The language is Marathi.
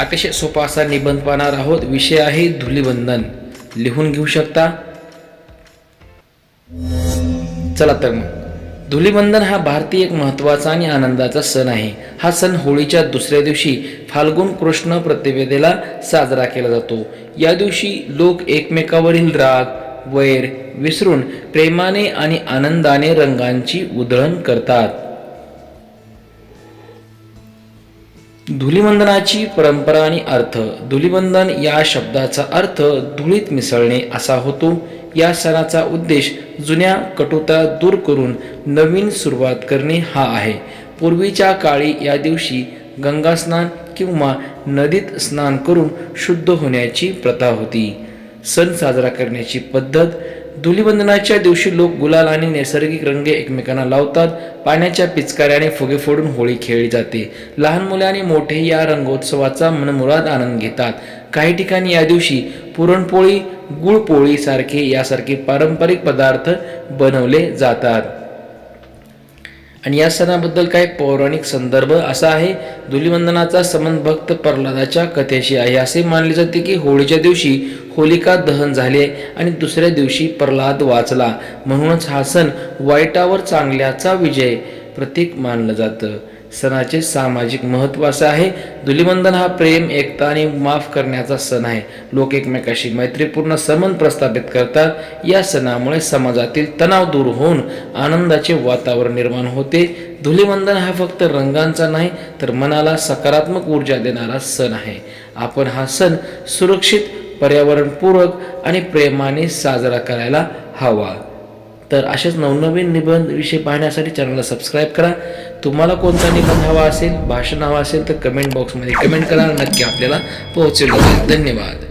अतिशय सोपा असा निबंध पाहणार आहोत. विषय आहे धुलीवंदन. लिहून घेऊ शकता? चला तर मग. धुलीवंदन हा भारतीय एक महत्त्वाचा आणि आनंदाचा सण आहे. हा सण होळीच्या दुसऱ्या दिवशी फाल्गुन कृष्ण प्रतिवेदेला साजरा केला जातो. या दिवशी लोक एकमेकावरील राग वैर विसरून प्रेमाने आणि आनंदाने रंगांची उधळण करतात. धुलिवंदनाची परंपरा आणि अर्थ. धुलिवंदन या शब्दाचा अर्थ धुळीत मिसळणे असा होतो. या सणाचा उद्देश जुन्या कटुता दूर करून नवीन सुरुवात करणे हा आहे. पूर्वीच्या काळी या दिवशी गंगास्नान किंवा नदीत स्नान करून शुद्ध होण्याची प्रथा होती. सण साजरा करण्याची पद्धत धुलिवंदनाच्या दिवशी लोक गुलाल आणि नैसर्गिक रंग एकमेकांना लावतात. पाण्याच्या पिचकाऱ्याने फुगे फोडून होळी खेळली जाते. लहान मुले आणि मोठे या रंगोत्सवाचा मनमुराद आनंद घेतात. काही ठिकाणी या दिवशी पुरणपोळी गुळपोळीसारखे यासारखे पारंपरिक पदार्थ बनवले जातात. आणि या सणाबद्दल काय पौराणिक संदर्भ असा आहे. धुलिवंदनाचा संबंध भक्त प्रल्हादाच्या कथेशी आहे. असे मानले जाते की होळीच्या दिवशी होलिका दहन झाले आणि दुसऱ्या दिवशी प्रल्हाद वाचला. म्हणूनच हा सण वाईटावर चांगल्याचा विजय प्रतीक मानलं जातं. सणाचे सामाजिक महत्त्व असं आहे धुलिवंदन हा प्रेम एकता आणि माफ करण्याचा सण आहे. लोक एकमेकाशी मैत्रीपूर्ण संबंध प्रस्थापित करतात. या सणामुळे समाजातील तणाव दूर होऊन आनंदाचे वातावरण निर्माण होते. धुलिवंदन हा फक्त रंगांचा नाही तर मनाला सकारात्मक ऊर्जा देणारा सण आहे. आपण हा सण सुरक्षित पर्यावरणपूरक आणि प्रेमाने साजरा करायला हवा. तर असेच नवनवीन निबंध विषय पाहण्यासाठी चॅनलला सबस्क्राईब करा. तुम्हाला कोणता निबंध हवा असेल भाषण हवा असेल तर कमेंट बॉक्समध्ये कमेंट करा. नक्की आपल्याला पोहोचेल. जाईल धन्यवाद.